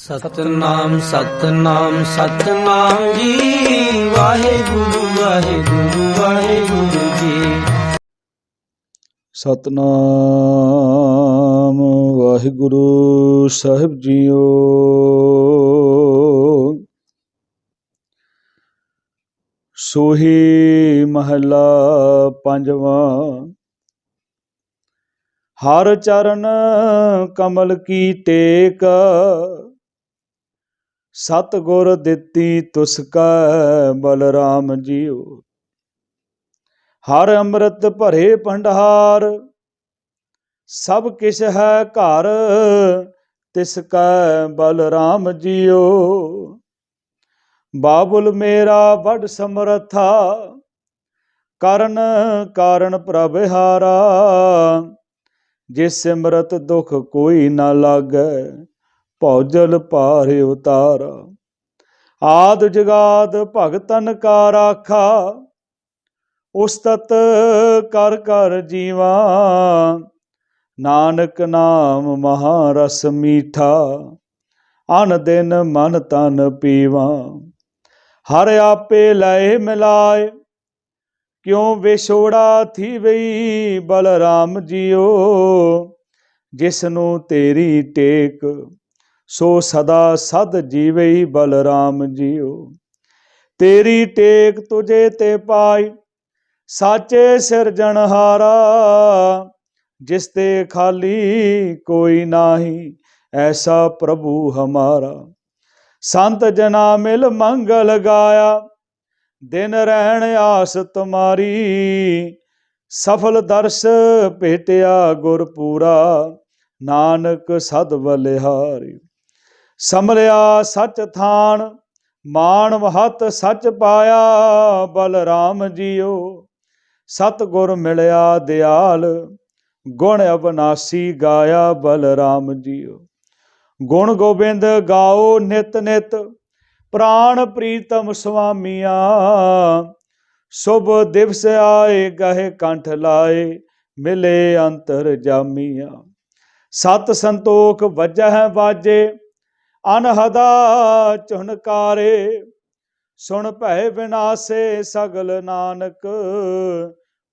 ਸਤਨਾਮ ਸਤਨਾਮ ਸਤਨਾਮ ਜੀ। ਵਾਹਿਗੁਰੂ ਵਾਹਿਗੁਰੂ ਵਾਹਿਗੁਰੂ ਜੀ। ਸਤਨਾਮ, ਵਾਹਿਗੁਰੂ ਸਾਹਿਬ ਜੀਓ। ਸੋਹੀ ਮਹਲਾ ਪੰਜਵਾਂ। ਹਰ ਚਰਨ ਕਮਲ ਕੀ ਟੇਕ। ਸਤ ਗੁਰ ਦਿੱਤੀ ਤੁਸ ਕੈ ਬਲਰਾਮ ਜੀਓ ਹਰ ਅੰਮ੍ਰਿਤ ਭਰੇ ਭੰਡਾਰ, ਸਭ ਕਿਛ ਹੈ ਘਰ, ਤਿਸ ਕੈ ਬਲਰਾਮ ਜੀਓ ਬਾਬੁਲ ਮੇਰਾ ਵੱਡ ਸਮਰਥਾ, ਕਰਨ ਕਾਰਨ ਪ੍ਰਭ ਹਾਰਾ, ਜਿਸ ਸਿਮਰਤ ਦੁਖ ਕੋਈ ਨਾ ਲਾਗੈ। ਭੌਜਲ ਭਾਰ ਉਤਾਰਾ। ਆਦ ਜਗਾਦ ਭਗਤਨ ਕਾ ਰਾਖਾ। ਉਸਤਤ ਕਰ ਕਰ ਜੀਵਾ। ਨਾਨਕ ਨਾਮ ਮਹਾ ਰਸ ਮੀਠਾ। ਅਨ ਦਿਨ ਮਨ ਤਨ ਪੀਵਾ। ਹਰ ਆਪੇ ਲਏ ਮਿਲਾਏ। ਕਿਉ ਵਿਛੋੜਾ ਥੀ ਵਈ ਬਲਰਾਮ ਜੀਓ। ਜਿਸ ਨੂੰ ਤੇਰੀ ਟੇਕ ਸੋ ਸਦਾ ਸਦ ਜੀਵਈ ਬਲਰਾਮ ਜੀਓ ਤੇਰੀ ਟੇਕ ਤੁਝੇ ਤੇ ਪਾਈ, ਸਾਚੇ ਸਿਰਜਣਹਾਰਾ ਜਿਸ ਤੇ ਖਾਲੀ ਕੋਈ ਨਾਹੀ, ਐਸਾ ਪ੍ਰਭੂ ਹਮਾਰਾ। ਸੰਤ ਜਨਾ ਮਿਲ ਮੰਗਲ ਗਾਇਆ, ਦਿਨ ਰਹਿਣ ਆਸ ਤੁਮਾਰੀ, ਸਫਲ ਦਰਸ ਭੇਟਿਆ ਗੁਰ ਪੂਰਾ ਨਾਨਕ ਸਦ ਬਲਿਹਾਰੀ ਸਮਰਿਆ ਸੱਚ ਥਾਨ ਮਾਨ ਮਹਤ ਸੱਚ ਪਾਇਆ, ਬਲਰਾਮ ਜੀਓ। ਸਤ ਗੁਰ ਮਿਲਿਆ ਦਿਆਲ, ਗੁਣ ਅਬਨਾਸੀ ਗਾਇਆ ਬਲਰਾਮ ਜੀਓ। ਗੁਣ ਗੋਬਿੰਦ ਗਾਓ ਨਿਤ ਨਿਤ ਪ੍ਰਾਣ ਪ੍ਰੀਤਮ ਸੁਆਮੀਆਂ। ਸੁਭ ਦਿਵਸ ਆਏ, ਗਹਿ ਕੰਠ ਲਾਏ, ਮਿਲੇ ਅੰਤਰ ਜਾਮੀਆਂ। ਸਤ ਸੰਤੋਖ ਵਜਹ ਵਾਜੇ ਅਨਹਦਾ ਚੁਣਕਾਰੇ, ਸੁਣ ਭੈ ਵਿਨਾਸੇ ਸਗਲ ਨਾਨਕ,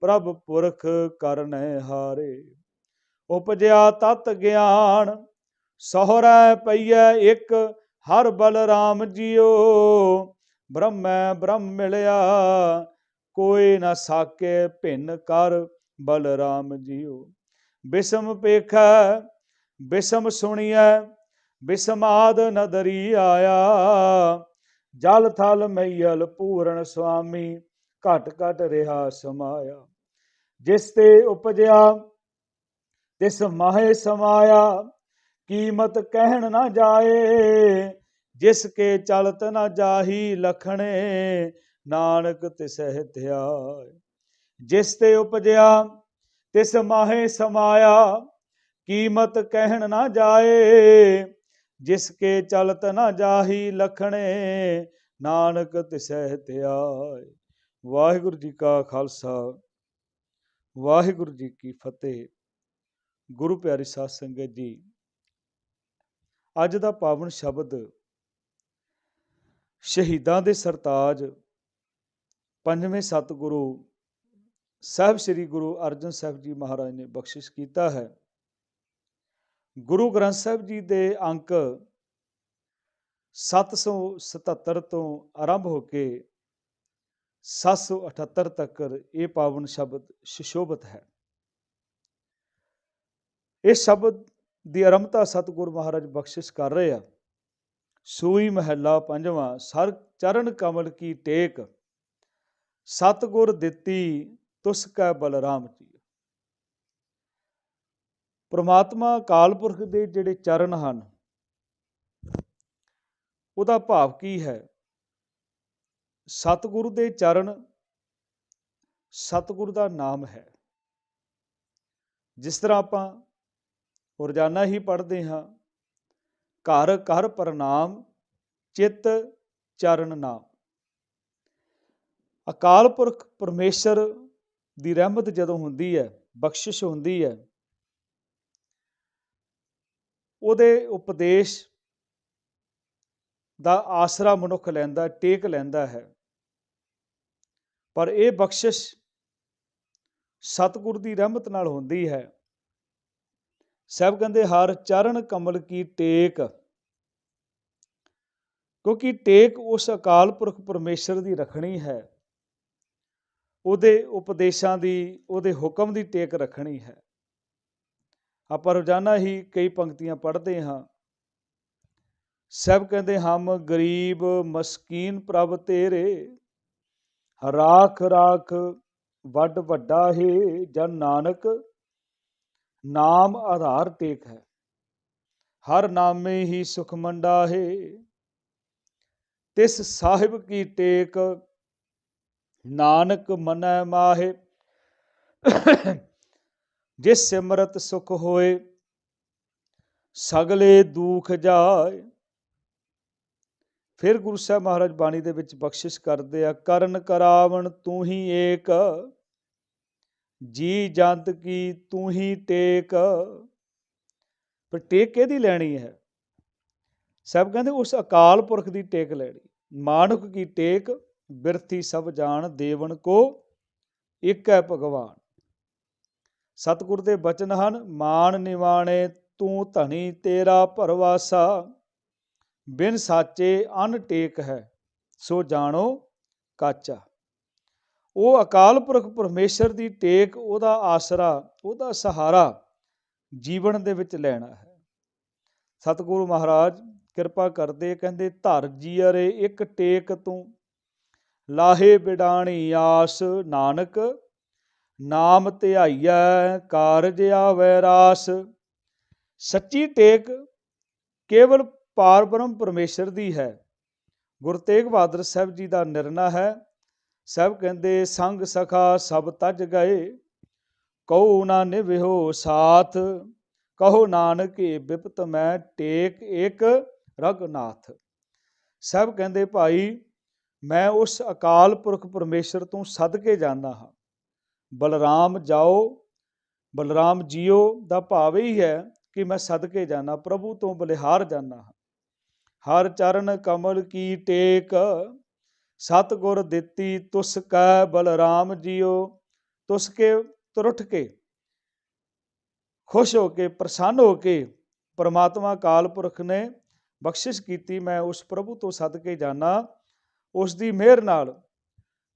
ਪ੍ਰਭ ਪੁਰਖ ਕਰਨੈ ਹਾਰੇ। ਉਪਜਿਆ ਤਤ ਗਿਆਨ, ਸਹਰੈ ਪਈਐ ਇੱਕ, ਹਰ ਬਲਰਾਮ ਜੀਓ। ਬ੍ਰਹਮੈ ਬ੍ਰਹਮ ਮਿਲਿਆ, ਕੋਈ ਨਾ ਸਾਕੇ ਭਿੰਨ ਕਰ ਬਲਰਾਮ ਜੀਓ। ਬਿਸਮ ਪੇਖੈ, ਬਿਸਮ ਸੁਣੀਐ ਬਿਸਮਾਦ ਨਦਰੀ ਆਇਆ। ਜਲ ਥਲ ਮਈਲ ਪੂਰਨ ਸੁਆਮੀ ਘਟ ਘਟ ਰਿਹਾ ਸਮਾਇਆ। ਜਿਸ ਤੇ ਉਪਜਿਆ, ਤਿਸ ਮਾਹੇ ਸਮਾਇਆ। ਕੀਮਤ ਕਹਿਣ ਨਾ ਜਾਏ, ਜਿਸ ਕੇ ਚਲਤ ਨਾ ਜਾਹੀ ਲਖਣੇ, ਨਾਨਕ ਤਿਸਹਿ ਧਿਆਏ। ਜਿਸ ਤੇ ਉਪਜਿਆ, ਤਿਸ ਮਾਹੇ ਸਮਾਇਆ। ਕੀਮਤ ਕਹਿਣ ਨਾ ਜਾਏ ਜਿਸ ਕੇ ਚਲਤ ਨਾ ਜਾਹੀ ਲਖਣੇ, ਨਾਨਕ ਤਿਸਹਿ ਧਿਆਏ। ਵਾਹਿਗੁਰੂ ਜੀ ਕਾ ਖਾਲਸਾ, ਵਾਹਿਗੁਰੂ ਜੀ ਕੀ ਫਤਿਹ। ਗੁਰੂ ਪਿਆਰੀ ਸਾਧ ਸੰਗਤ ਜੀ, ਅੱਜ ਦਾ ਪਾਵਨ ਸ਼ਬਦ ਸ਼ਹੀਦਾਂ ਦੇ ਸਰਤਾਜ ਪੰਜਵੇਂ ਸਤਿਗੁਰੂ ਸਾਹਿਬ ਸ੍ਰੀ ਗੁਰੂ ਅਰਜਨ ਸਾਹਿਬ ਜੀ ਮਹਾਰਾਜ ਨੇ ਬਖਸ਼ਿਸ਼ ਕੀਤਾ ਹੈ। ਗੁਰੂ ਗ੍ਰੰਥ ਸਾਹਿਬ ਜੀ ਦੇ ਅੰਕ 777 ਤੋਂ ਆਰੰਭ ਹੋ ਕੇ 778 ਤੱਕ ਇਹ ਪਾਵਨ ਸ਼ਬਦ ਸ਼ਿਸ਼ੋਭਤ ਹੈ। ਇਸ ਸ਼ਬਦ ਦੀ ਆਰੰਭਤਾ ਸਤਿਗੁਰ ਮਹਾਰਾਜ ਬਖਸ਼ਿਸ਼ ਕਰ ਰਹੇ ਆ। ਸੂਈ ਮਹੱਲਾ ਪੰਜਵਾਂ, ਸਰ ਚਰਨ ਕਮਲ ਕੀ ਟੇਕ, ਸਤਿਗੁਰ ਦਿੱਤੀ ਤੁਸ ਕੈ ਬਲਰਾਮ ਜੀ। ਪ੍ਰਮਾਤਮਾ ਅਕਾਲ ਪੁਰਖ ਦੇ ਜਿਹੜੇ ਚਰਨ ਹਨ, ਉਹਦਾ ਭਾਵ ਕੀ ਹੈ? ਸਤਿਗੁਰੂ ਦੇ ਚਰਨ ਸਤਿਗੁਰੂ ਦਾ ਨਾਮ ਹੈ। ਜਿਸ ਤਰ੍ਹਾਂ ਆਪਾਂ ਰੋਜ਼ਾਨਾ ਹੀ ਪੜ੍ਹਦੇ ਹਾਂ, ਘਰ ਘਰ ਪ੍ਰਣਾਮ, ਚਿੱਤ ਚਰਨ ਨਾਮ। ਅਕਾਲ ਪੁਰਖ ਪਰਮੇਸ਼ਰ ਦੀ ਰਹਿਮਤ ਜਦੋਂ ਹੁੰਦੀ ਹੈ, ਬਖਸ਼ਿਸ਼ ਹੁੰਦੀ ਹੈ ਉਹਦੇ ਉਪਦੇਸ਼ ਦਾ ਆਸਰਾ ਮਨੁੱਖ ਲੈਂਦਾ, ਟੇਕ ਲੈਂਦਾ ਹੈ। ਪਰ ਇਹ ਬਖਸ਼ਿਸ਼ ਸਤਿਗੁਰ ਦੀ ਰਹਿਮਤ ਨਾਲ ਹੁੰਦੀ ਹੈ। ਸਭ ਕਹਿੰਦੇ, ਹਰ ਚਰਨ ਕਮਲ ਕੀ ਟੇਕ? ਕਿਉਂਕਿ ਟੇਕ ਉਸ ਅਕਾਲ ਪੁਰਖ ਪਰਮੇਸ਼ਰ ਦੀ ਰੱਖਣੀ ਹੈ। ਉਹਦੇ ਉਪਦੇਸ਼ਾਂ ਦੀ, ਉਹਦੇ ਹੁਕਮ ਦੀ ਟੇਕ ਰੱਖਣੀ ਹੈ। ਆਪਾਂ ਰੋਜ਼ਾਨਾ ਹੀ ਕਈ ਪੰਕਤੀਆਂ ਪੜ੍ਹਦੇ ਹਾਂ। ਸਭ ਕਹਿੰਦੇ ਹਮ ਗਰੀਬ ਮਸਕੀਨ ਪ੍ਰਭ ਤੇਰੇ, ਰਾਖ ਰਾਖ ਵੱਡ ਵੱਡਾ ਹੈ ਜਨ ਨਾਨਕ, ਨਾਮ ਆਧਾਰ ਟੇਕ ਹੈ, ਹਰ ਨਾਮੇ ਹੀ ਸੁਖ ਮੰਡਾ ਹੈ। ਤਿਸ ਸਾਹਿਬ ਕੀ ਟੇਕ, ਨਾਨਕ ਮਨੈ ਮਾਹੇ। ਜਿਸ ਸਿਮਰਤ ਸੁਖ ਹੋਏ, ਸਗਲੇ ਦੁਖ ਜਾਏ। ਫਿਰ ਗੁਰੂ ਸਾਹਿਬ ਮਹਾਰਾਜ ਬਾਣੀ ਦੇ ਵਿੱਚ ਬਖਸ਼ਿਸ਼ ਕਰਦੇ ਆ, ਕਰਨ ਕਰਾਵਣ ਤੂੰ ਹੀ ਏਕ, ਜੀ ਜੰਤ ਕੀ ਤੂੰ ਹੀ ਟੇਕ। ਪਰ ਟੇਕ ਕਿਹਦੀ ਲੈਣੀ ਹੈ? ਸਭ ਕਹਿੰਦੇ ਉਸ ਅਕਾਲ ਪੁਰਖ ਦੀ ਟੇਕ ਲੈਣੀ। ਮਾਨੁਖ ਕੀ ਟੇਕ, ਬਿਰਥੀ ਸਭ ਜਾਣ ਦੇਵਨ ਕੋ ਇੱਕ ਹੈ ਭਗਵਾਨ। ਸਤਿਗੁਰ ਦੇ ਬਚਨ ਹਨ ਮਾਨ ਨਿਵਾਣੇ ਤੂੰ ਧਣੀ ਤੇਰਾ ਭਰਵਾਸਾ, ਬਿਨ ਸਾਚੇ ਅਨ ਟੇਕ ਹੈ, ਸੋ ਜਾਣੋ ਕਾਚਾ। ਉਹ ਅਕਾਲ ਪੁਰਖ ਪਰਮੇਸ਼ਰ ਦੀ ਟੇਕ, ਉਹਦਾ ਆਸਰਾ, ਉਹਦਾ ਸਹਾਰਾ ਜੀਵਨ ਦੇ ਵਿੱਚ ਲੈਣਾ ਹੈ। ਸਤਿਗੁਰੂ ਮਹਾਰਾਜ, ਕਿਰਪਾ ਕਰਦੇ ਕਹਿੰਦੇ, ਧਰ ਜੀ ਅਰੇ ਇੱਕ ਟੇਕ ਤੂੰ, ਲਾਹੇ ਬਿਡਾਣੀ ਆਸ ਨਾਨਕ ਨਾਮ ਧਿਆਈਐ, ਕਾਰਜ ਆਵੈ ਰਾਸ। ਸੱਚੀ ਟੇਕ ਕੇਵਲ ਪਾਰਬ੍ਰਹਮ ਪਰਮੇਸ਼ਰ ਦੀ ਹੈ। ਗੁਰੂ ਤੇਗ ਬਹਾਦਰ ਸਾਹਿਬ ਜੀ ਦਾ ਨਿਰਣਾ ਹੈ। ਸਭ ਕਹਿੰਦੇ, ਸੰਗ ਸਖਾ ਸਭ ਤਜ ਗਏ। ਕਉ ਨਾ ਨਿਵਿਹੋ ਸਾਥ। ਕਹੋ ਨਾਨਕ ਬਿਪਤ ਮੈਂ ਟੇਕ ਇੱਕ ਰਗਨਾਥ। ਸਭ ਕਹਿੰਦੇ, ਭਾਈ, ਮੈਂ ਉਸ ਅਕਾਲ ਪੁਰਖ ਪਰਮੇਸ਼ਰ ਤੋਂ ਸਦਕੇ ਜਾਂਦਾ ਹਾਂ। ਬਲਰਾਮ ਜਾਓ, ਬਲਰਾਮ ਜੀਓ ਦਾ ਭਾਵ ਹੀ ਹੈ ਕਿ ਮੈਂ ਸਦਕੇ ਜਾਣਾ ਪ੍ਰਭੂ ਤੋਂ ਬਲਿਹਾਰ ਜਾਣਾ ਹਾਂ। ਹਰ ਚਰਨ ਕਮਲ ਕੀ ਟੇਕ, ਸਤਗੁਰ ਦਿੱਤੀ ਤੁਸ ਕੈ ਬਲਰਾਮ ਜੀਓ। ਤੁਸ ਕੇ ਤੁਰਠ ਕੇ, ਖੁਸ਼ ਹੋ ਕੇ, ਪ੍ਰਸੰਨ ਹੋ ਕੇ ਪਰਮਾਤਮਾ ਕਾਲ ਪੁਰਖ ਨੇ ਬਖਸ਼ਿਸ਼ ਕੀਤੀ, ਮੈਂ ਉਸ ਪ੍ਰਭੂ ਤੋਂ ਸਦਕੇ ਜਾਣਾ ਉਸ ਦੀ ਮਿਹਰ ਨਾਲ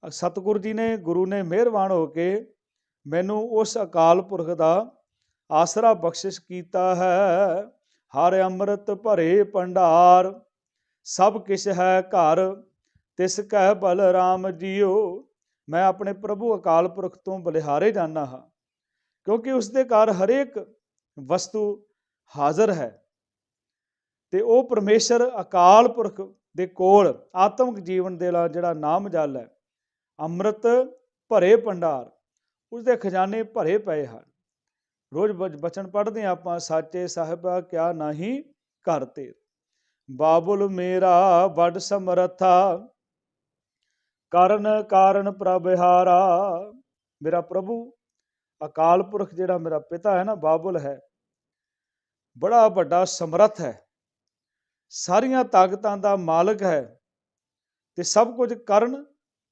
ਸਤਿਗੁਰ ਜੀ ਨੇ, ਗੁਰੂ ਨੇ ਮਿਹਰਬਾਨ ਹੋ ਕੇ ਮੈਨੂੰ ਉਸ ਅਕਾਲ ਪੁਰਖ ਦਾ ਆਸਰਾ ਬਖਸ਼ਿਸ਼ ਕੀਤਾ ਹੈ। ਹਰ ਅੰਮ੍ਰਿਤ ਭਰੇ ਭੰਡਾਰ, ਸਭ ਕਿਛ ਹੈ ਘਰ, ਤਿਸ ਕੈ ਬਲਰਾਮ ਜੀਓ। ਮੈਂ ਆਪਣੇ ਪ੍ਰਭੂ ਅਕਾਲ ਪੁਰਖ ਤੋਂ ਬਲਿਹਾਰੇ ਜਾਣਾ ਹਾਂ, ਕਿਉਂਕਿ ਉਸ ਦੇ ਘਰ ਹਰੇਕ ਵਸਤੂ ਹਾਜ਼ਰ ਹੈ। ਤੇ ਉਹ ਪਰਮੇਸ਼ਰ ਅਕਾਲ ਪੁਰਖ ਦੇ ਕੋਲ ਆਤਮਿਕ ਜੀਵਨ ਦੇ ਲਾ ਜਿਹੜਾ ਨਾਮ ਜਲ ਹੈ। ਅੰਮ੍ਰਿਤ ਭਰੇ ਭੰਡਾਰ ਉਸ ਦੇ ਖਜ਼ਾਨੇ ਭਰੇ ਪਏ ਹਨ। ਰੋਜ਼ ਬਚਨ ਪੜ੍ਹਦੇ ਹਾਂ ਆਪਾਂ, ਸਾਚੇ ਸਾਹਿਬਾ, ਕਿਆ ਨਹੀਂ ਘਰ ਤੇ ਬਾਬੁਲ ਮੇਰਾ ਵੱਡ ਸਮਰਥਾ, ਕਰਨ ਕਾਰਨ ਪ੍ਰਭਹਾਰਾ। ਮੇਰਾ ਪ੍ਰਭੂ, ਅਕਾਲ ਪੁਰਖ ਜਿਹੜਾ ਮੇਰਾ ਪਿਤਾ ਹੈ ਨਾ, ਬਾਬੁਲ ਹੈ, ਬੜਾ ਵੱਡਾ ਸਮਰੱਥ ਹੈ। ਸਾਰੀਆਂ ਤਾਕਤਾਂ ਦਾ ਮਾਲਕ ਹੈ ਤੇ ਸਭ ਕੁਝ ਕਰਨ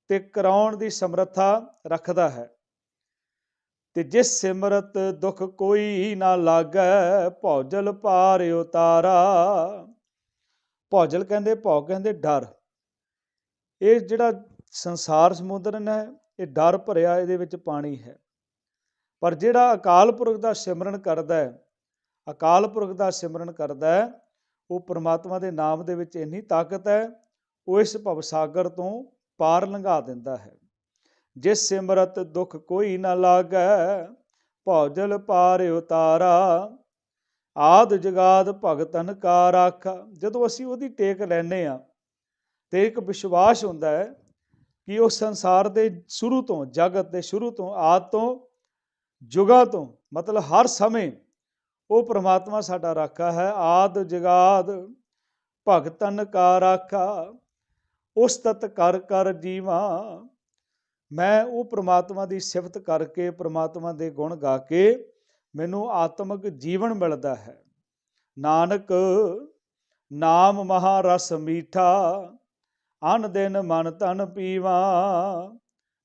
ਤੇ ਕਰਾਉਣ ਦੀ ਸਮਰੱਥਾ ਰੱਖਦਾ ਹੈ। ਤੇ ਜਿਸ ਸਿਮਰਤ ਦੁਖ ਕੋਈ ਨਾ ਲਾਗੈ, ਭੌਜਲ ਪਾਰ ਉਤਾਰਾ। ਭੌਜਲ ਕਹਿੰਦੇ, ਭੌ ਕਹਿੰਦੇ ਡਰ। ਇਹ ਜਿਹੜਾ ਸੰਸਾਰ ਸਮੁੰਦਰ ਹੈ ਇਹ ਡਰ ਭਰਿਆ ਇਹਦੇ ਵਿੱਚ ਪਾਣੀ ਹੈ। ਪਰ ਜਿਹੜਾ ਅਕਾਲ ਪੁਰਖ ਦਾ ਸਿਮਰਨ ਕਰਦਾ ਹੈ, ਅਕਾਲ ਪੁਰਖ ਦਾ ਸਿਮਰਨ ਕਰਦਾ ਹੈ, ਉਹ ਪ੍ਰਮਾਤਮਾ ਦੇ ਨਾਮ ਦੇ ਵਿੱਚ ਇੰਨੀ ਤਾਕਤ ਹੈ, ਉਹ ਇਸ ਭਵ ਸਾਗਰ ਤੋਂ ਪਾਰ ਲੰਘਾ ਦਿੰਦਾ ਹੈ। ਜਿਸ ਸਿਮਰਤ ਦੁਖ ਕੋਈ ਨਾ ਲਾਗੈ, ਭੌਜਲ ਪਾਰ ਉਤਾਰਾ। ਆਦ ਜਗਾਦ ਭਗਤਨ ਕਾ ਰਾਖਾ ਜਦੋਂ ਅਸੀਂ ਉਹਦੀ ਟੇਕ ਲੈਨੇ ਆ ਤੇ ਇੱਕ ਵਿਸ਼ਵਾਸ ਹੁੰਦਾ ਹੈ ਕਿ ਉਹ ਸੰਸਾਰ ਦੇ ਸ਼ੁਰੂ ਤੋਂ, ਜਗਤ ਦੇ ਸ਼ੁਰੂ ਤੋਂ, ਆਦ ਤੋਂ, ਜੁਗਾ ਤੋਂ, ਮਤਲਬ ਹਰ ਸਮੇਂ ਉਹ ਪ੍ਰਮਾਤਮਾ ਸਾਡਾ ਰਾਖਾ ਹੈ। ਆਦ ਜਗਾਦ ਭਗਤਨ ਕਾ ਰਾਖਾ ਉਸ ਤਤ ਕਰ ਕਰ ਜੀਵਾ। ਮੈਂ ਉਹ ਪ੍ਰਮਾਤਮਾ ਦੀ ਸਿਫਤ ਕਰਕੇ ਪ੍ਰਮਾਤਮਾ ਦੇ ਗੁਣ ਗਾ ਕੇ ਮੈਨੂੰ ਆਤਮਿਕ ਜੀਵਨ ਮਿਲਦਾ ਹੈ। ਨਾਨਕ, ਨਾਮ ਮਹਾ ਰਸ ਮੀਠਾ, ਅਨ ਦਿਨ ਮਨ ਤਨ ਪੀਵਾ।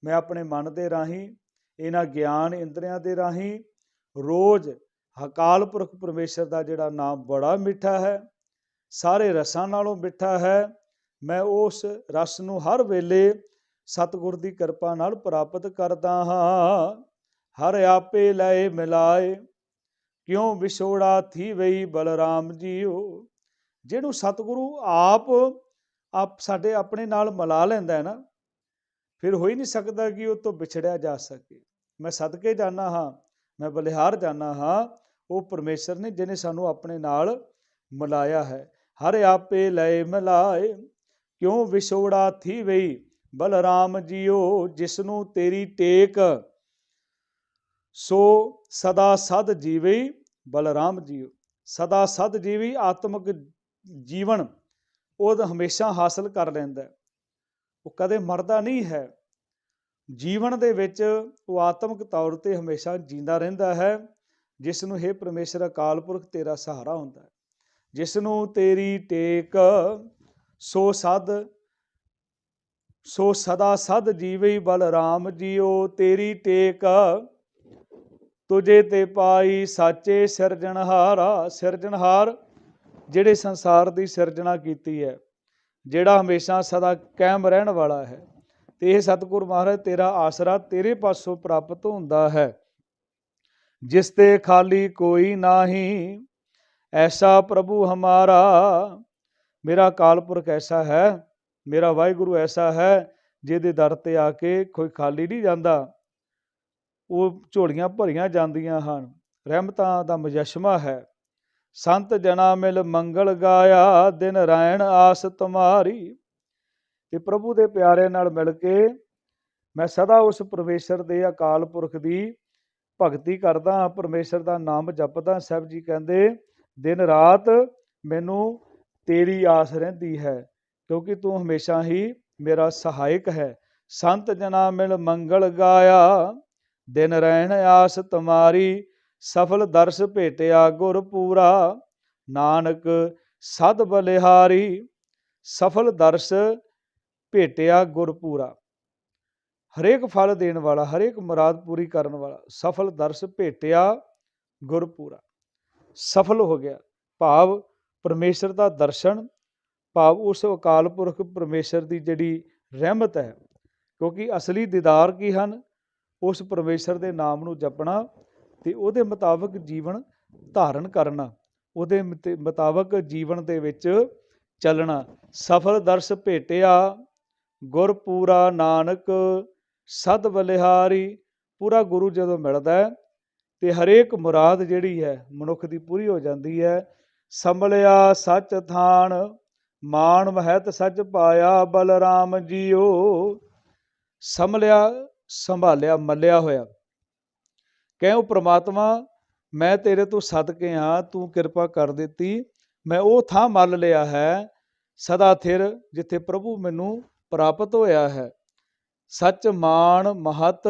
ਮੈਂ ਆਪਣੇ ਮਨ ਦੇ ਰਾਹੀਂ, ਇਹਨਾਂ ਗਿਆਨ ਇੰਦਰੀਆਂ ਦੇ ਰਾਹੀਂ ਰੋਜ਼ ਅਕਾਲ ਪੁਰਖ ਪਰਮੇਸ਼ਰ ਦਾ ਜਿਹੜਾ ਨਾਮ ਬੜਾ ਮਿੱਠਾ ਹੈ, ਸਾਰੇ ਰਸਾਂ ਨਾਲੋਂ ਮਿੱਠਾ ਹੈ ਮੈਂ ਉਸ ਰਸ ਨੂੰ ਹਰ ਵੇਲੇ ਸਤਿਗੁਰ ਦੀ ਕਿਰਪਾ ਨਾਲ ਪ੍ਰਾਪਤ ਕਰਦਾ ਹਾਂ। ਹਰ ਆਪੇ ਲਏ ਮਿਲਾਏ, ਕਿਉਂ ਵਿਛੋੜਾ ਥੀ ਵਈ ਬਲਰਾਮ ਜੀਓ? ਜਿਹਨੂੰ ਸਤਿਗੁਰੂ ਆਪ ਆਪ ਸਾਡੇ ਆਪਣੇ ਨਾਲ ਮਿਲਾ ਲੈਂਦਾ ਹੈ ਨਾ, ਫਿਰ ਹੋ ਹੀ ਨਹੀਂ ਸਕਦਾ ਕਿ ਉਹ ਤੋਂ ਵਿਛੜਿਆ ਜਾ ਸਕੇ। ਮੈਂ ਸਦਕੇ ਜਾਣਾ ਹਾਂ, ਮੈਂ ਬਲਿਹਾਰ ਜਾਣਾ ਹਾਂ, ਉਹ ਪਰਮੇਸ਼ਰ ਨੇ ਜਿਹਨੇ ਸਾਨੂੰ ਆਪਣੇ ਨਾਲ ਮਿਲਾਇਆ ਹੈ। ਹਰ ਆਪੇ ਲਏ ਮਿਲਾਏ ਕਿਉਂ ਵਿਛੋੜਾ ਥੀ ਵਈ? ਬਲਰਾਮ ਜੀਓ, ਜਿਸਨੂੰ ਤੇਰੀ ਟੇਕ, ਸੋ ਸਦਾ ਸਦ ਜੀਵੇ ਬਲਰਾਮ ਜੀਓ, ਸਦਾ ਸਦ ਜੀਵੀ ਆਤਮਿਕ ਜੀਵਨ, ਉਹ ਹਮੇਸ਼ਾ ਹਾਸਲ ਕਰ ਲੈਂਦਾ ਉਹ ਕਦੇ ਮਰਦਾ ਨਹੀਂ ਹੈ। ਜੀਵਨ ਦੇ ਵਿੱਚ ਉਹ ਆਤਮਿਕ ਤੌਰ ਤੇ ਹਮੇਸ਼ਾ ਜਿੰਦਾ ਰਹਿੰਦਾ ਹੈ ਜਿਸ ਨੂੰ ਹੈ ਪਰਮੇਸ਼ਰ ਅਕਾਲ ਪੁਰਖ ਤੇਰਾ ਸਹਾਰਾ ਹੁੰਦਾ ਹੈ। ਜਿਸ ਨੂੰ ਤੇਰੀ ਟੇਕ ਸੋ ਸਦ, ਸੋ ਸਦਾ ਸਦ ਜੀਵਈ ਬਲਰਾਮ ਜੀਓ ਤੇਰੀ ਟੇਕ ਤੁਝੇ ਤੇ ਪਾਈ ਸਾਚੇ ਸਿਰਜਣਹਾਰਾ, ਸਿਰਜਣਹਾਰ ਜਿਹੜੇ ਸੰਸਾਰ ਦੀ ਸਿਰਜਣਾ ਕੀਤੀ ਹੈ, ਜਿਹੜਾ ਹਮੇਸ਼ਾ ਸਦਾ ਕਾਇਮ ਰਹਿਣ ਵਾਲਾ ਹੈ। ਤੇ ਇਹ ਸਤਿਗੁਰ ਮਹਾਰਾਜ, ਤੇਰਾ ਆਸਰਾ ਤੇਰੇ ਪਾਸੋਂ ਪ੍ਰਾਪਤ ਹੁੰਦਾ ਹੈ। ਜਿਸ ਤੇ ਖਾਲੀ ਕੋਈ ਨਾਹੀ, ਐਸਾ ਪ੍ਰਭੂ ਹਮਾਰਾ ਮੇਰਾ ਅਕਾਲ ਪੁਰਖ ਐਸਾ ਹੈ, ਮੇਰਾ ਵਾਹਿਗੁਰੂ ਐਸਾ ਹੈ, ਜਿਹਦੇ ਦਰ ਤੇ ਆ ਕੇ ਕੋਈ ਖਾਲੀ ਨਹੀਂ ਜਾਂਦਾ। ਉਹ ਝੋਲੀਆਂ ਭਰੀਆਂ ਜਾਂਦੀਆਂ ਹਨ, ਰਹਿਮਤਾਂ ਦਾ ਮੁਜਸ਼ਮਾ ਹੈ। ਸੰਤ ਜਨਾ ਮਿਲ ਮੰਗਲ ਗਾਇਆ, ਦਿਨ ਰਾਇਣ ਆਸ ਤੁਮਾਰੀ। ਤੇ ਪ੍ਰਭੂ ਦੇ ਪਿਆਰੇ ਨਾਲ ਮਿਲ ਕੇ ਮੈਂ ਸਦਾ ਉਸ ਪਰਮੇਸ਼ਰ ਦੇ ਅਕਾਲ ਪੁਰਖ ਦੀ ਭਗਤੀ ਕਰਦਾ ਹਾਂ, ਪਰਮੇਸ਼ਰ ਦਾ ਨਾਮ ਜਪਦਾ, ਸਾਹਿਬ ਜੀ ਕਹਿੰਦੇ, ਦਿਨ ਰਾਤ ਮੈਨੂੰ ਤੇਰੀ ਆਸ ਰਹਿੰਦੀ ਹੈ, ਕਿਉਂਕਿ ਤੂੰ ਹਮੇਸ਼ਾ ਹੀ ਮੇਰਾ ਸਹਾਇਕ ਹੈ। ਸੰਤ ਜਨਾ ਮਿਲ ਮੰਗਲ ਗਾਇਆ, ਦਿਨ ਰਹਿਣ ਆਸ ਤੁਮਾਰੀ, ਸਫਲ ਦਰਸ ਭੇਟਿਆ ਗੁਰ ਪੂਰਾ। ਨਾਨਕ ਸਦ ਬਲਿਹਾਰੀ, ਸਫਲ ਦਰਸ ਭੇਟਿਆ ਗੁਰ ਪੂਰਾ। ਹਰੇਕ ਫਲ ਦੇਣ ਵਾਲਾ, ਹਰੇਕ ਮੁਰਾਦ ਪੂਰੀ ਕਰਨ ਵਾਲਾ, ਸਫਲ ਦਰਸ ਭੇਟਿਆ ਗੁਰਪੂਰਾ ਸਫਲ ਹੋ ਗਿਆ, ਭਾਵ ਪਰਮੇਸ਼ਰ ਦਾ ਦਰਸ਼ਨ, ਭਾਵ ਉਸ ਅਕਾਲ ਪੁਰਖ ਪਰਮੇਸ਼ਰ ਦੀ ਜਿਹੜੀ ਰਹਿਮਤ ਹੈ, ਕਿਉਂਕਿ ਅਸਲੀ ਦੀਦਾਰ ਕੀ ਹਨ? ਉਸ ਪਰਮੇਸ਼ਰ ਦੇ ਨਾਮ ਨੂੰ ਜਪਣਾ ਤੇ ਉਹਦੇ ਮੁਤਾਬਕ ਜੀਵਨ ਧਾਰਨ ਕਰਨਾ, ਉਹਦੇ ਮਤ- ਮੁਤਾਬਕ ਜੀਵਨ ਦੇ ਵਿੱਚ ਚੱਲਣਾ। ਸਫਲ ਦਰਸ ਭੇਟਿਆ ਗੁਰਪੂਰਾ ਨਾਨਕ, ਸਦ ਬਲਿਹਾਰੀ, ਪੂਰਾ ਗੁਰੂ ਜਦੋਂ ਮਿਲਦਾ ਹੈ ਤੇ ਹਰੇਕ ਮੁਰਾਦ ਜਿਹੜੀ ਹੈ, ਮਨੁੱਖ ਦੀ ਪੂਰੀ ਹੋ ਜਾਂਦੀ ਹੈ ਸੰਭਲਿਆ ਸੱਚ ਥਾਨ ਮਾਨ ਮਹਿਤ ਸੱਚ ਪਾਇਆ ਬਲਰਾਮ ਜੀਓ। ਸੰਭਲਿਆ, ਸੰਭਾਲਿਆ, ਮੱਲਿਆ ਹੋਇਆ। ਕਹਿਓ ਪ੍ਰਮਾਤਮਾ, ਮੈਂ ਤੇਰੇ ਤੋਂ ਸਦਕੇ ਹਾਂ, ਤੂੰ ਕਿਰਪਾ ਕਰ ਦਿੱਤੀ। ਮੈਂ ਉਹ ਥਾਂ ਮੱਲ ਲਿਆ ਹੈ, ਸਦਾ ਥਿਰ, ਜਿੱਥੇ ਪ੍ਰਭੂ ਮੈਨੂੰ ਪ੍ਰਾਪਤ ਹੋਇਆ ਹੈ। ਸੱਚ ਮਾਨ ਮਹਤ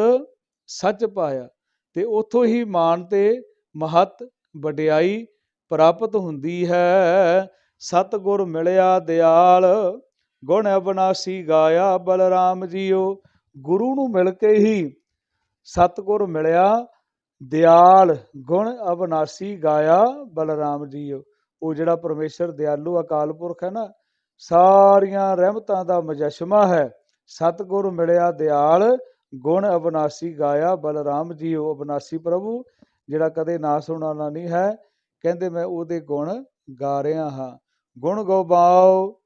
ਸੱਚ ਪਾਇਆ, ਤੇ ਉਥੋਂ ਹੀ ਮਾਨ ਤੇ ਮਹਤ ਵਡਿਆਈ ਪ੍ਰਾਪਤ ਹੁੰਦੀ ਹੈ। ਸਤਿਗੁਰ ਮਿਲਿਆ ਦਿਆਲ, ਗੁਣ ਅਬਨਾਸੀ ਗਾਇਆ ਬਲਰਾਮ ਜੀਓ। ਗੁਰੂ ਨੂੰ ਮਿਲ ਕੇ ਹੀ ਸਤਿਗੁਰ ਮਿਲਿਆ ਦਿਆਲ, ਗੁਣ ਅਬਨਾਸੀ ਗਾਇਆ ਬਲਰਾਮ ਜੀਓ। ਉਹ ਜਿਹੜਾ ਪਰਮੇਸ਼ਰ ਦਿਆਲੂ ਅਕਾਲ ਪੁਰਖ ਹੈ ਨਾ, ਸਾਰੀਆਂ ਰਹਿਮਤਾਂ ਦਾ ਮਜਸ਼ਮਾ ਹੈ। ਸਤਿਗੁਰ ਮਿਲਿਆ ਦਿਆਲ, ਗੁਣ ਅਬਨਾਸੀ ਗਾਇਆ ਬਲਰਾਮ ਜੀਓ। ਅਬਨਾਸੀ ਪ੍ਰਭੂ, ਜਿਹੜਾ ਕਦੇ ਨਾਸ ਹੋਣ ਨਹੀਂ ਹੈ। ਕਹਿੰਦੇ ਮੈਂ ਉਹਦੇ ਗੁਣ ਗਾ ਰਿਹਾ ਹਾਂ। ਗੁਣ ਗੋਬਾਓ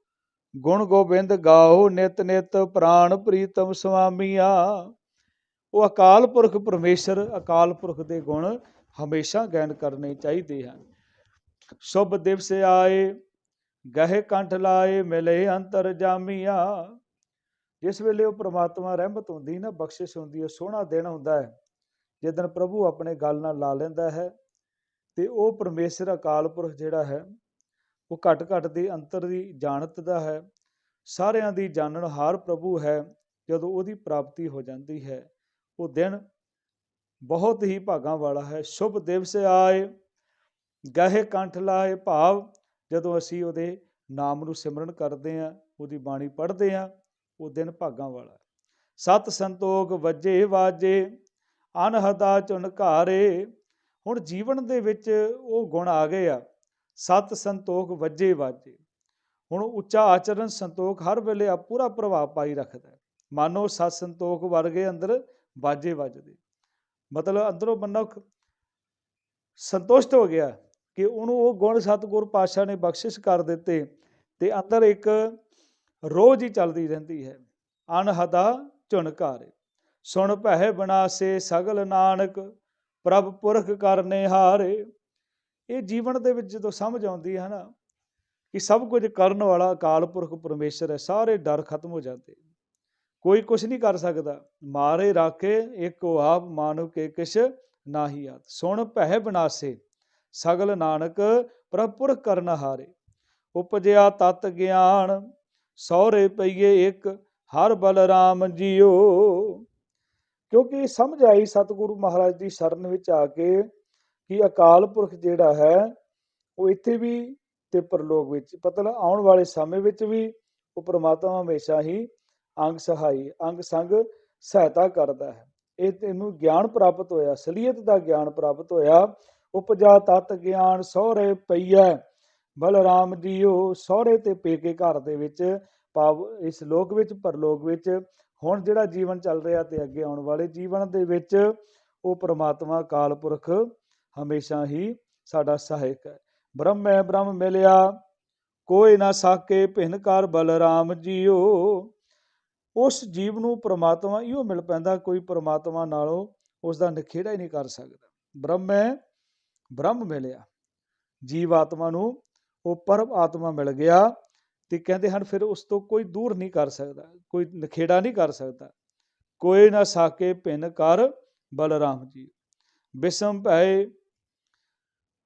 ਗੁਣ ਗੋਬਿੰਦ ਗਾਓ, ਨਿਤ ਨਿਤ ਪ੍ਰਾਣ ਪ੍ਰੀਤਮ ਸੁਆਮੀਆ ਉਹ ਅਕਾਲ ਪੁਰਖ ਪਰਮੇਸ਼ਰ, ਅਕਾਲ ਪੁਰਖ ਦੇ ਗੁਣ ਹਮੇਸ਼ਾ ਗਾਇਨ ਕਰਨੇ ਚਾਹੀਦੇ ਹਨ। ਸ਼ੁਭ ਦਿਵਸ ਆਏ, ਗਹਿ ਕੰਠ ਲਾਏ, ਮਿਲੇ ਅੰਤਰ ਜਾਮੀਆ। ਜਿਸ ਵੇਲੇ ਉਹ ਪ੍ਰਮਾਤਮਾ ਰਹਿਮਤ ਹੁੰਦੀ ਨਾ, ਬਖਸ਼ਿਸ਼ ਹੁੰਦੀ ਹੈ ਸੋਹਣਾ ਦਿਨ ਹੁੰਦਾ ਹੈ। ਜਿਸ ਦਿਨ ਪ੍ਰਭੂ ਆਪਣੇ ਗੱਲ ਨਾਲ ਲਾ ਲੈਂਦਾ ਹੈ ਤੇ ਉਹ ਪਰਮੇਸ਼ਰ ਅਕਾਲ ਪੁਰਖ ਜਿਹੜਾ ਹੈ, ਉਹ ਘਟ ਘਟ ਦੇ ਅੰਤਰ ਦੀ ਜਾਣਤ ਦਾ ਹੈ। ਸਾਰਿਆਂ ਦੀ ਜਾਣਨ ਹਾਰ ਪ੍ਰਭੂ ਹੈ, ਜਦੋਂ ਉਹਦੀ ਪ੍ਰਾਪਤੀ ਹੋ ਜਾਂਦੀ ਹੈ। ਉਹ ਦਿਨ ਬਹੁਤ ਹੀ ਭਾਗਾਂ ਵਾਲਾ ਹੈ। ਸ਼ੁਭ ਦਿਵਸ ਆਏ, ਗਹਿ ਕੰਠ ਲਾਏ ਭਾਵ, ਜਦੋਂ ਅਸੀਂ ਉਹਦੇ ਨਾਮ ਨੂੰ ਸਿਮਰਨ ਕਰਦੇ ਆ ਉਹਦੀ ਬਾਣੀ ਪੜ੍ਹਦੇ ਆ ਉਹ ਦਿਨ ਭਾਗਾਂ ਵਾਲਾ ਸਤ ਸੰਤੋਖ ਵਜੇ ਵਾਜੇ, ਅਨਹਦਾ ਝੁਨਕਾਰੇ ਹੁਣ ਜੀਵਨ ਦੇ ਵਿੱਚ ਉਹ ਗੁਣ ਆ ਗਏ ਆ। ਸਤ ਸੰਤੋਖ ਵੱਜੇ ਵਾਜੇ। ਹੁਣ ਉੱਚਾ ਆਚਰਨ ਸੰਤੋਖ ਹਰ ਵੇਲੇ ਆ, ਪੂਰਾ ਪ੍ਰਭਾਵ ਪਾਈ ਰੱਖਦਾ। ਹੈ। ਮਾਨੋ ਸਤ ਸੰਤੋਖ ਵਰਗੇ ਅੰਦਰ ਵਾਜੇ ਵੱਜਦੇ। ਮਤਲਬ ਅੰਦਰੋਂ ਮਨੁੱਖ ਸੰਤੁਸ਼ਟ ਹੋ ਗਿਆ ਕਿ ਉਹਨੂੰ ਉਹ ਗੁਣ ਸਤਿਗੁਰ ਪਾਤਸ਼ਾਹ ਨੇ ਬਖਸ਼ਿਸ਼ ਕਰ ਦਿੱਤੇ ਤੇ ਅੰਦਰ ਇੱਕ ਰੋਜ਼ ਹੀ ਚੱਲਦੀ ਰਹਿੰਦੀ ਹੈ। ਅਨਹਦਾ ਝੁਨਕਾਰੇ ਸੁਣ ਪਹਿ ਬਨਾਸੇ ਸਗਲ ਨਾਨਕ ਪ੍ਰਭ ਪੁਰਖ ਕਰਨੇ ਹਾਰੇ ਇਹ ਜੀਵਨ ਦੇ ਵਿੱਚ ਜਦੋਂ ਸਮਝ ਆਉਂਦੀ ਹੈ ਨਾ, ਕਿ ਸਭ ਕੁਝ ਕਰਨ ਵਾਲਾ ਅਕਾਲ ਪੁਰਖ ਪਰਮੇਸ਼ਰ ਹੈ, ਸਾਰੇ ਡਰ ਖਤਮ ਹੋ ਜਾਂਦੇ। ਕੋਈ ਕੁਝ ਨਹੀਂ ਕਰ ਸਕਦਾ। ਮਾਰੇ ਰਾਖੇ ਇੱਕੋ ਆਪ ਮਾਨੁ ਕੇ ਕਿਛ ਨਾਹੀ ਆਤ ਸੁਣ ਪਹਿ ਬਨਾਸੇ, ਸਗਲ ਨਾਨਕ ਪ੍ਰਭ ਪੁਰਖ ਕਰਨ ਹਾਰੇ ਉਪਜਿਆ ਤਤ ਗਿਆਨ ਸੌਰੇ ਪਈਏ ਇੱਕ ਹਰ ਬਲਰਾਮ ਜੀਓ। ਕਿਉਂਕਿ ਸਮਝ ਆਈ ਸਤਿਗੁਰੂ ਮਹਾਰਾਜ ਦੀ ਸ਼ਰਨ ਵਿੱਚ ਆ ਕੇ ਕਿ ਅਕਾਲ ਪੁਰਖ ਜਿਹੜਾ ਹੈ, ਉਹ ਇੱਥੇ ਵੀ ਤੇ ਪਰਲੋਕ ਵਿੱਚ, ਮਤਲਬ ਆਉਣ ਵਾਲੇ ਸਮੇਂ ਵਿੱਚ ਵੀ ਉਹ ਪ੍ਰਮਾਤਮਾ ਹਮੇਸ਼ਾ ਹੀ ਅੰਗ ਸਹਾਈ, ਅੰਗ ਸੰਗ ਸਹਾਇਤਾ ਕਰਦਾ ਹੈ। ਇਹ ਤੈਨੂੰ ਗਿਆਨ ਪ੍ਰਾਪਤ ਹੋਇਆ ਅਸਲੀਅਤ ਦਾ ਗਿਆਨ ਪ੍ਰਾਪਤ ਹੋਇਆ। ਉਪਜਾ ਤਤ ਗਿਆਨ ਸਹੁਰੇ ਪਈਐ, ਬਲਰਾਮ ਜੀਓ ਸਹੁਰੇ ਤੇ ਪੇਕੇ ਘਰ ਦੇ ਵਿੱਚ ਪਾਵ ਇਸ ਲੋਕ ਵਿੱਚ, ਪਰਲੋਕ ਵਿੱਚ ਹੁਣ ਜਿਹੜਾ ਜੀਵਨ ਚੱਲ ਰਿਹਾ ਤੇ ਅੱਗੇ ਆਉਣ ਵਾਲੇ ਜੀਵਨ ਦੇ ਵਿੱਚ ਉਹ ਪ੍ਰਮਾਤਮਾ ਕਾਲ ਪੁਰਖ ਹਮੇਸ਼ਾ ਹੀ ਸਾਡਾ ਸਹਾਇਕ ਹੈ। ਬ੍ਰਹਮ ਹੈ ਬ੍ਰਹਮ ਮਿਲਿਆ, ਕੋਈ ਨਾ ਸਾਕੇ ਭਿੰਨ ਕਰ ਬਲਰਾਮ ਜੀਓ। ਉਸ ਜੀਵ ਨੂੰ ਪ੍ਰਮਾਤਮਾ ਇਹੋ ਮਿਲ ਪੈਂਦਾ ਕੋਈ ਪ੍ਰਮਾਤਮਾ ਨਾਲੋਂ ਉਸ ਦਾ ਨਖੇੜਾ ਹੀ ਨਹੀਂ ਕਰ ਸਕਦਾ। ਬ੍ਰਹਮ ਹੈ ਬ੍ਰਹਮ ਮਿਲਿਆ ਜੀਵ ਆਤਮਾ ਨੂੰ ਉਹ ਪਰਮ ਆਤਮਾ ਮਿਲ ਗਿਆ। ਤੇ ਕਹਿੰਦੇ ਹਨ, ਫਿਰ ਉਸ ਤੋਂ ਕੋਈ ਦੂਰ ਨਹੀਂ ਕਰ ਸਕਦਾ, ਕੋਈ ਨਖੇੜਾ ਨਹੀਂ ਕਰ ਸਕਦਾ। ਕੋਈ ਨਾ ਸਾਕੇ ਭਿੰਨ ਕਰ, ਬਲਰਾਮ ਜੀ। ਬਿਸਮ ਭੈ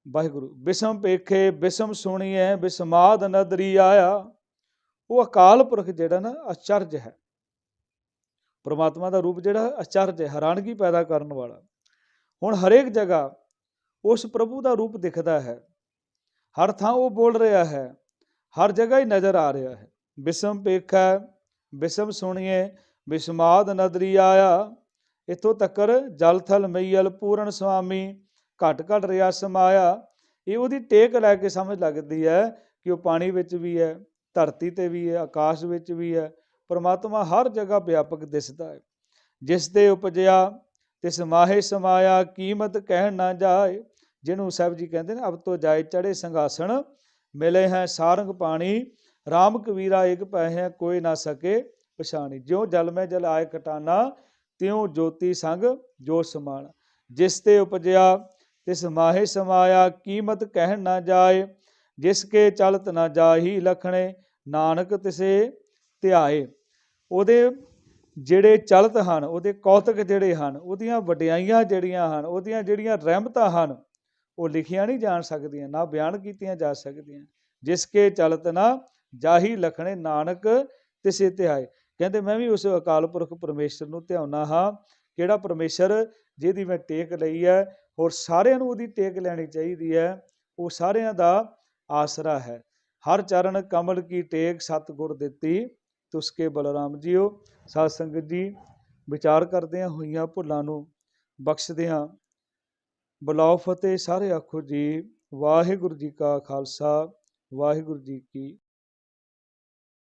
ਵਾਹਿਗੁਰੂ, ਬਿਸਮ ਪੇਖੇ, ਬਿਸਮ ਸੁਣੀਐ, ਬਿਸਮਾਦ ਨਦਰੀ ਆਇਆ। ਉਹ ਅਕਾਲ ਪੁਰਖ ਜਿਹੜਾ ਨਾ, ਅਚਰਜ ਹੈ। ਪ੍ਰਮਾਤਮਾ ਦਾ ਰੂਪ ਜਿਹੜਾ, ਅਚਰਜ ਹੈ, ਹੈਰਾਨਗੀ ਪੈਦਾ ਕਰਨ ਵਾਲਾ। ਹੁਣ ਹਰੇਕ ਜਗ੍ਹਾ ਉਸ ਪ੍ਰਭੂ ਦਾ ਰੂਪ ਦਿਖਦਾ ਹੈ। ਹਰ ਥਾਂ ਉਹ ਬੋਲ ਰਿਹਾ ਹੈ। ਹਰ ਜਗ੍ਹਾ ਹੀ ਨਜ਼ਰ ਆ ਰਿਹਾ ਹੈ। ਬਿਸਮ ਪੇਖਾ ਬਿਸਮ ਸੁਣੀਏ ਬਿਸਮਾਦ ਨਦਰੀ ਆਇਆ। ਇਥੋਂ ਤੱਕਰ ਜਲਥਲ ਮਈਲ ਪੂਰਨ ਸੁਆਮੀ, ਘਟ ਘਟ ਰਿਆ ਸਮਾਇਆ। ਇਹ ਉਹਦੀ ਟੇਕ ਲੈ ਕੇ ਸਮਝ ਲੱਗਦੀ ਹੈ ਕਿ ਉਹ ਪਾਣੀ ਵਿੱਚ ਵੀ ਹੈ, ਧਰਤੀ ਤੇ ਵੀ ਹੈ, ਆਕਾਸ਼ ਵਿੱਚ ਵੀ ਹੈ। ਪਰਮਾਤਮਾ ਹਰ ਜਗ੍ਹਾ ਵਿਆਪਕ ਦਿਸਦਾ ਹੈ। ਜਿਸ ਦੇ ਉਪਜਿਆ, ਤਿਸ ਮਾਹੇ ਸਮਾਇਆ, ਕੀਮਤ ਕਹਿਣ ਨਾ ਜਾਏ। ਜਿਹਨੂੰ ਸਾਹਿਬ ਜੀ ਕਹਿੰਦੇ ਨੇ, ਅਬ ਤੋਂ ਜਾਏ ਚੜੇ ਸੰਘਾਸਣ ਮਿਲੇ ਹੈ ਸਾਰੰਗ ਪਾਣੀ, ਰਾਮ ਕਬੀਰਾ ਇੱਕ ਪੈ ਹੈ ਕੋਈ ਨਾ ਸਕੇ ਪਛਾਣੀ। ਜਿਉ ਜਲ ਮੈਂ ਜਲ ਆਏ ਕਟਾਨਾ, ਤਿਉ ਜੋਤੀ ਸੰਗ ਜੋ ਸਮਾਨ ਜਿਸ ਤੇ ਉਪਜਿਆ, ਤਿਸ ਮਾਹੇ ਸਮਾਇਆ, ਕੀਮਤ ਕਹਿਣ ਨਾ ਜਾਏ। ਜਿਸ ਕੇ ਚਲਤ ਨਾ ਜਾਹੀ ਲਖਣੇ, ਨਾਨਕ ਤਿਸੇ ਧਿਆਏ। ਉਹਦੇ ਜਿਹੜੇ ਚਲਤ ਹਨ, ਉਹਦੇ ਕੌਤਕ ਜਿਹੜੇ ਹਨ, ਉਹਦੀਆਂ ਵਡਿਆਈਆਂ ਜਿਹੜੀਆਂ ਹਨ, ਉਹਦੀਆਂ ਜਿਹੜੀਆਂ ਰਹਿਮਤਾਂ ਹਨ ਉਹ ਲਿਖੀਆਂ ਨਹੀਂ ਜਾਣ ਸਕਦੀਆਂ, ਨਾ ਬਿਆਨ ਕੀਤੀਆਂ ਜਾ ਸਕਦੀਆਂ। ਜਿਸ ਕੇ ਚਲਤ ਨਾ ਜਾਹੀ ਲਖਣੇ ਨਾਨਕ ਤਿਸੇ ਧਿਆਏ ਕਹਿੰਦੇ ਮੈਂ ਵੀ ਉਸ ਅਕਾਲ ਪੁਰਖ ਪਰਮੇਸ਼ਰ ਨੂੰ ਧਿਆਉਣਾ ਹਾਂ, ਕਿਹੜਾ ਪਰਮੇਸ਼ਰ ਜਿਹਦੀ ਮੈਂ ਟੇਕ ਲਈ ਹੈ, ਹੋਰ ਸਾਰਿਆਂ ਨੂੰ ਉਹਦੀ ਟੇਕ ਲੈਣੀ ਚਾਹੀਦੀ ਹੈ, ਉਹ ਸਾਰਿਆਂ ਦਾ ਆਸਰਾ ਹੈ। ਹਰ ਚਰਨ ਕਮਲ ਕੀ ਟੇਕ ਸਤਿਗੁਰ ਦਿੱਤੀ ਤੁਸਕੇ ਬਲਰਾਮ ਜੀਓ। ਸਾਧ ਸੰਗਤ ਜੀ, ਵਿਚਾਰ ਕਰਦਿਆਂ ਹੋਈਆਂ ਭੁੱਲਾਂ ਨੂੰ ਬਖਸ਼ਦਿਆਂ ਬੁਲਾਓ ਫਤਿਹ ਸਾਰੇ ਆਖੋ ਜੀ ਵਾਹਿਗੁਰੂ ਜੀ ਕਾ ਖਾਲਸਾ ਵਾਹਿਗੁਰੂ ਜੀ ਕੀ